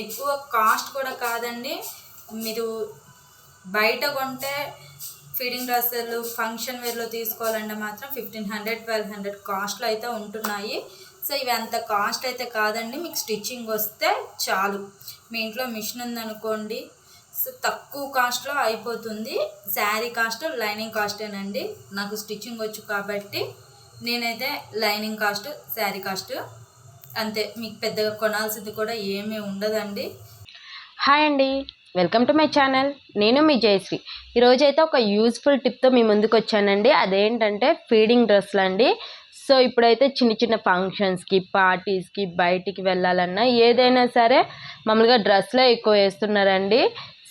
ఎక్కువ కాస్ట్ కూడా కాదండి. మీరు బయట కొంటే ఫీడింగ్ డ్రెస్సులు ఫంక్షన్ వేర్లో తీసుకోవాలంటే మాత్రం ఫిఫ్టీన్ హండ్రెడ్ ట్వెల్వ్ హండ్రెడ్ కాస్ట్లో అయితే ఉంటున్నాయి. సో ఇవి అంత కాస్ట్ అయితే కాదండి. మీకు స్టిచ్చింగ్ వస్తే చాలు. మీ ఇంట్లో మిషన్ ఉందనుకోండి సో తక్కువ కాస్ట్లో అయిపోతుంది. శారీ కాస్ట్ లైనింగ్ కాస్టేనండి. నాకు స్టిచ్చింగ్ వచ్చు కాబట్టి నేనైతే లైనింగ్ కాస్ట్ శారీ కాస్ట్ అంతే మీకు పెద్దగా కొనాల్సింది కూడా ఏమీ ఉండదండి. హాయ్ అండి వెల్కమ్ టు మై ఛానల్. నేను మీ జయశ్రీ. ఈరోజు అయితే ఒక యూస్ఫుల్ టిప్తో మీ ముందుకు వచ్చానండి అదేంటంటే ఫీడింగ్ డ్రెస్లు అండి. సో ఇప్పుడైతే చిన్న చిన్న ఫంక్షన్స్కి పార్టీస్కి బయటికి వెళ్ళాలన్నా ఏదైనా సరే మామూలుగా డ్రెస్లే ఎక్కువ వేస్తున్నారండి.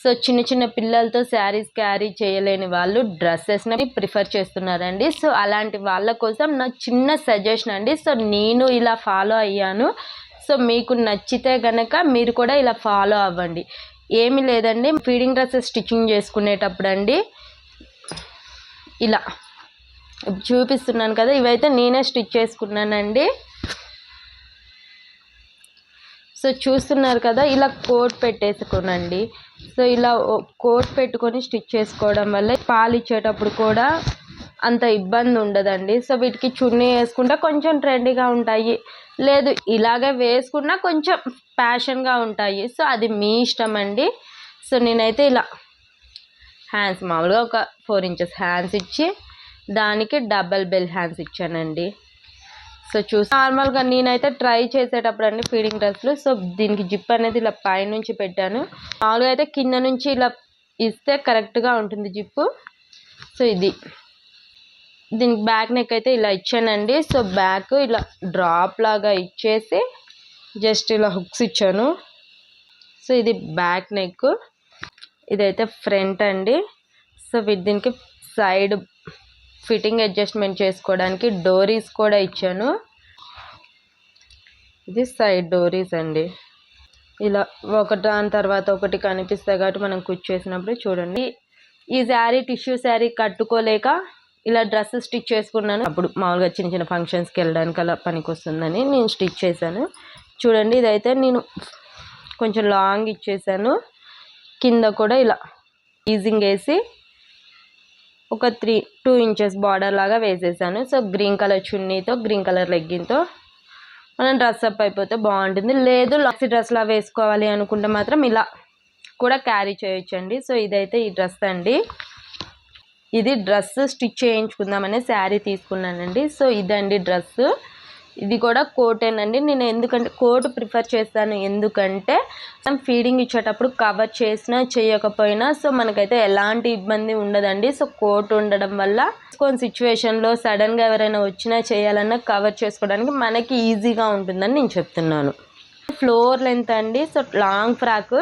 సో చిన్న చిన్న పిల్లలతో శారీస్ క్యారీ చేయలేని వాళ్ళు డ్రెస్సెస్ని ప్రిఫర్ చేస్తున్నారండి. సో అలాంటి వాళ్ళ కోసం నా చిన్న సజెషన్ అండి. సో నేను ఇలా ఫాలో అయ్యాను. సో మీకు నచ్చితే గనక మీరు కూడా ఇలా ఫాలో అవ్వండి. ఏమీ లేదండి. ఫీడింగ్ డ్రెస్సెస్ స్టిచ్చింగ్ చేసుకునేటప్పుడు అండి. ఇలా చూపిస్తున్నాను కదా ఇవైతే నేనే స్టిచ్ చేసుకున్నానండి. సో చూస్తున్నారు కదా ఇలా కోట్ పెట్టేసుకోనండి. సో ఇలా కోట్ పెట్టుకొని స్టిచ్ చేసుకోవడం వల్ల పాలు ఇచ్చేటప్పుడు కూడా అంత ఇబ్బంది ఉండదండి. సో వీటికి చున్నీ వేసుకుంటే కొంచెం ట్రెండీగా ఉంటాయి. లేదు ఇలాగే వేసుకున్నా కొంచెం ఫ్యాషన్గా ఉంటాయి. సో అది మీ ఇష్టం అండి సో నేనైతే ఇలా హ్యాండ్స్ మామూలుగా ఒక ఫోర్ ఇంచెస్ హ్యాండ్స్ ఇచ్చి దానికి డబల్ బెల్ హ్యాండ్స్ ఇచ్చానండి. సో చూసి నార్మల్గా నేనైతే ట్రై చేసేటప్పుడు అండి ఫీడింగ్ డ్రెస్లు సో దీనికి జిప్ అనేది ఇలా పైనుంచి పెట్టాను. మామూలుగా అయితే కింద నుంచి ఇలా ఇస్తే కరెక్ట్గా ఉంటుంది జిప్పు. సో ఇది. దీనికి బ్యాక్ నెక్ అయితే ఇలా ఇచ్చానండి. సో బ్యాక్ ఇలా డ్రాప్ లాగా ఇచ్చేసి జస్ట్ ఇలా హుక్స్ ఇచ్చాను. సో ఇది బ్యాక్ నెక్. ఇదైతే ఫ్రంట్ అండి. సో దీనికి సైడ్ ఫిట్టింగ్ అడ్జస్ట్మెంట్ చేసుకోవడానికి డోరీస్ కూడా ఇచ్చాను. ఇది సైడ్ డోరీస్ అండి. ఇలా ఒక దాని తర్వాత ఒకటి కనిపిస్తాయి కాబట్టి మనం కూర్చేసినప్పుడు చూడండి. ఈ శారీ టిష్యూ శారీ కట్టుకోలేక ఇలా డ్రెస్ స్టిచ్ చేసుకున్నాను. అప్పుడు మామూలుగా చిన్న చిన్న ఫంక్షన్స్కి వెళ్ళడానికి అలా పనికి వస్తుందని నేను స్టిచ్ చేశాను. చూడండి ఇదైతే నేను కొంచెం లాంగ్ ఇచ్చేసాను. కింద కూడా ఇలా ఈజింగ్ వేసి ఒక త్రీ టూ ఇంచెస్ బార్డర్ లాగా వేసేసాను. సో గ్రీన్ కలర్ చున్నీతో గ్రీన్ కలర్ లెగ్గింగ్తో మనం డ్రెస్ అప్ అయిపోతే బాగుంటుంది. లేదు లక్సీ డ్రెస్లా వేసుకోవాలి అనుకుంటే మాత్రం ఇలా కూడా క్యారీ చేయొచ్చండి. సో ఇదైతే ఈ డ్రెస్ అండి. ఇది డ్రెస్ స్టిచ్ చేయించుకుందామని శారీ తీసుకున్నానండి. సో ఇదండి డ్రెస్ ఇది కూడా కోటేనండి. నేను ఎందుకంటే కోట్ ప్రిఫర్ చేస్తాను. ఎందుకంటే మనం ఫీడింగ్ ఇచ్చేటప్పుడు కవర్ చేసినా చేయకపోయినా సో మనకైతే ఎలాంటి ఇబ్బంది ఉండదండి. సో కోట్ ఉండడం వల్ల కొన్ని సిచ్యువేషన్లో సడన్గా ఎవరైనా వచ్చినా చేయాలన్నా కవర్ చేసుకోవడానికి మనకి ఈజీగా ఉంటుందని నేను చెప్తున్నాను. ఫ్లోర్ లెంత్ అండి. సో లాంగ్ ఫ్రాక్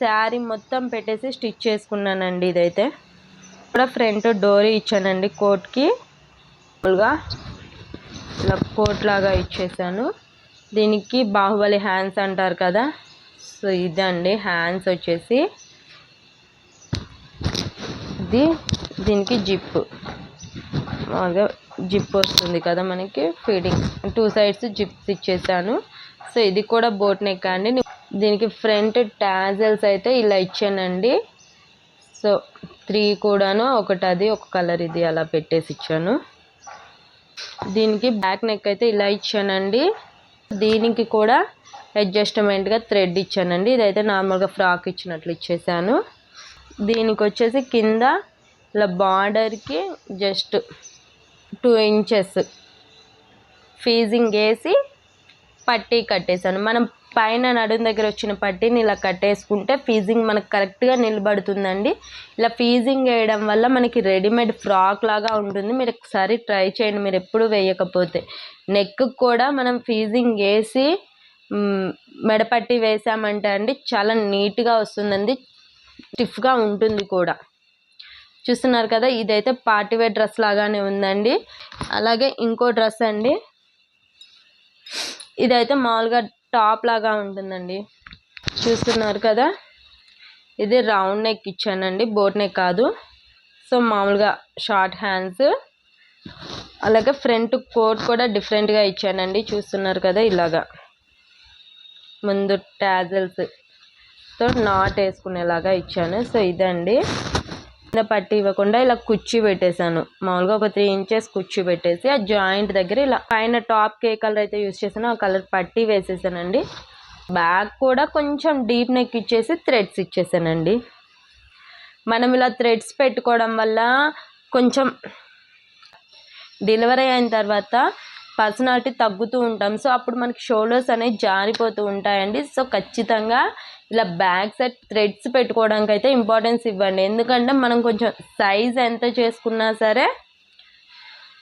శారీ మొత్తం పెట్టేసి స్టిచ్ చేసుకున్నానండి ఇదైతే. కూడా ఫ్రంట్ డోరీ ఇచ్చానండి కోట్కి. ఫుల్గా ఇలా కోట్ లాగా ఇచ్చేసాను. దీనికి బాహుబలి హ్యాండ్స్ అంటారు కదా. సో ఇదండి హ్యాండ్స్ వచ్చేసి. ఇది దీనికి జిప్. మామూలుగా జిప్ వస్తుంది కదా మనకి ఫీడింగ్. టూ సైడ్స్ జిప్స్ ఇచ్చేసాను. సో ఇది కూడా బోట్ నెక్ అండి. దీనికి ఫ్రంట్ టాజల్స్ అయితే ఇలా ఇచ్చానండి. సో త్రీ కూడాను ఒకటి అది ఒక కలర్ ఇది అలా పెట్టేసి ఇచ్చాను. దీనికి బ్యాక్ నెక్ అయితే ఇలా ఇచ్చానండి. దీనికి కూడా అడ్జస్ట్మెంట్గా థ్రెడ్ ఇచ్చానండి. ఇదైతే నార్మల్గా ఫ్రాక్ ఇచ్చినట్లు ఇచ్చేసాను. దీనికి వచ్చేసి కింద ఇలా బార్డర్కి జస్ట్ టూ ఇంచెస్ ఫీజింగ్ వేసి పట్టీ కట్టేసాను. మనం పైన నడుం దగ్గర వచ్చిన పట్టీని ఇలా కట్టేసుకుంటే ఫీజింగ్ మనకు కరెక్ట్గా నిలబడుతుందండి. ఇలా ఫీజింగ్ వేయడం వల్ల మనకి రెడీమేడ్ ఫ్రాక్ లాగా ఉంటుంది. మీరు ఒకసారి ట్రై చేయండి. మీరు ఎప్పుడు వేయకపోతే. నెక్ కూడా మనం ఫీజింగ్ వేసి మెడపట్టి వేసామంటే అండి చాలా నీట్గా వస్తుందండి. స్టిఫ్గా ఉంటుంది కూడా. చూస్తున్నారు కదా ఇదైతే పార్టీవేర్ డ్రెస్ లాగానే ఉందండి. అలాగే ఇంకో డ్రెస్ అండి. ఇదైతే మామూలుగా టాప్ లాగా ఉంటుందండి. చూస్తున్నారు కదా? ఇది రౌండ్ నెక్ ఇచ్చానండి. బోట్ నెక్ కాదు. సో మామూలుగా షార్ట్ హ్యాండ్స్. అలాగే ఫ్రంట్ కోట్ కూడా డిఫరెంట్గా ఇచ్చానండి. చూస్తున్నారు కదా ఇలాగా. ముందు ట్యాజల్స్తో నాట్ వేసుకునేలాగా ఇచ్చాను. సో ఇదండి. కింద పట్టి ఇవ్వకుండా ఇలా కుర్చీ పెట్టేశాను. మామూలుగా ఒక త్రీ ఇంచెస్ కుర్చీ పెట్టేసి ఆ జాయింట్ దగ్గర ఇలా పైన టాప్ ఏ కలర్ అయితే యూస్ చేసానో ఆ కలర్ పట్టి వేసేసానండి. బ్యాక్ కూడా కొంచెం డీప్ నెక్ ఇచ్చేసి థ్రెడ్స్ ఇచ్చేసానండి. మనం ఇలా థ్రెడ్స్ పెట్టుకోవడం వల్ల కొంచెం డెలివరీ అయిన తర్వాత పర్సనాలిటీ తగ్గుతూ ఉంటాం. సో అప్పుడు మనకి షోల్డర్స్ అనేవి జారిపోతూ ఉంటాయండి. సో ఖచ్చితంగా ఇలా బ్యాక్ సైడ్ థ్రెడ్స్ పెట్టుకోవడానికి అయితే ఇంపార్టెన్స్ ఇవ్వండి. ఎందుకంటే మనం కొంచెం సైజ్ ఎంత చేసుకున్నా సరే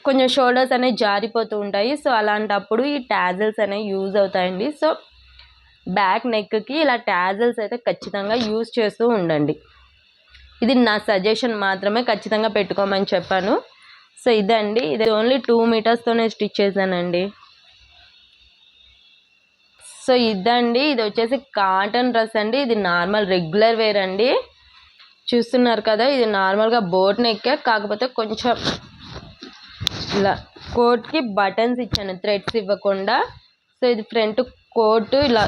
కొంచెం షోల్డర్స్ అనేవి జారిపోతూ ఉంటాయి. సో అలాంటప్పుడు ఈ ట్యాజల్స్ అనేవి యూజ్ అవుతాయండి. సో బ్యాక్ నెక్కి ఇలా ట్యాజల్స్ అయితే ఖచ్చితంగా యూజ్ చేస్తూ ఉండండి. ఇది నా సజెషన్ మాత్రమే ఖచ్చితంగా పెట్టుకోమని చెప్పాను. సో ఇదండి. ఇది ఓన్లీ టూ మీటర్స్తోనే స్టిచ్ చేశానండి. సో ఇదండి ఇది వచ్చేసి కాటన్ డ్రెస్ అండి ఇది నార్మల్ రెగ్యులర్ వేర్ అండి. చూస్తున్నారు కదా ఇది నార్మల్గా బోట్ నెక్కే కాకపోతే కొంచెం ఇలా కోట్కి బటన్స్ ఇచ్చాను థ్రెడ్స్ ఇవ్వకుండా. సో ఇది ఫ్రంట్ కోట్ ఇలా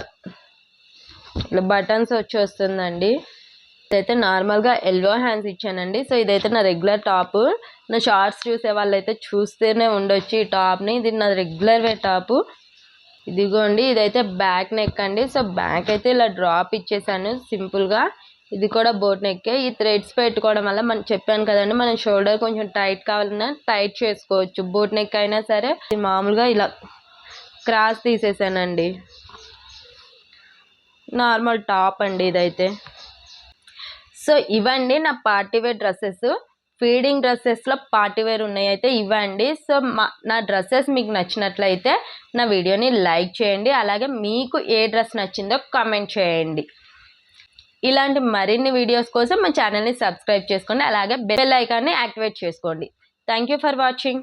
ఇలా బటన్స్ వచ్చి వస్తుందండి ఇదైతే నార్మల్గా ఎల్వో హ్యాండ్స్ ఇచ్చానండి. సో ఇదైతే నా రెగ్యులర్ టాప్. నా షార్ట్స్ చూసే వాళ్ళైతే చూస్తూనే ఉండొచ్చు ఈ టాప్ని. ఇది నా రెగ్యులర్ వే టాపు. ఇదిగోండి ఇదైతే బ్యాక్ నెక్ అండి. సో బ్యాక్ అయితే ఇలా డ్రాప్ ఇచ్చేసాను సింపుల్గా ఇది కూడా బోట్ నెక్కే. ఈ థ్రెడ్స్ పెట్టుకోవడం వల్ల మనం చెప్పాను కదండి మనం షోల్డర్ కొంచెం టైట్ కావాలన్నా టైట్ చేసుకోవచ్చు. బోట్ నెక్ అయినా సరే మామూలుగా ఇలా క్రాస్ తీసేసానండి. నార్మల్ టాప్ అండి ఇదైతే. సో ఇవండి నా పార్టీ వేర్ డ్రెస్సెస్. ఫీడింగ్ డ్రెస్సెస్లో పార్టీ వేర్ ఉన్నాయి అయితే ఇవ్వండి. సో మా నా డ్రెస్సెస్ మీకు నచ్చినట్లయితే నా వీడియోని లైక్ చేయండి. అలాగే మీకు ఏ డ్రెస్ నచ్చిందో కామెంట్ చేయండి. ఇలాంటి మరిన్ని వీడియోస్ కోసం మా ఛానల్ని సబ్స్క్రైబ్ చేసుకోండి. అలాగే బెల్ ఐకాన్ని యాక్టివేట్ చేసుకోండి. Thank you for watching.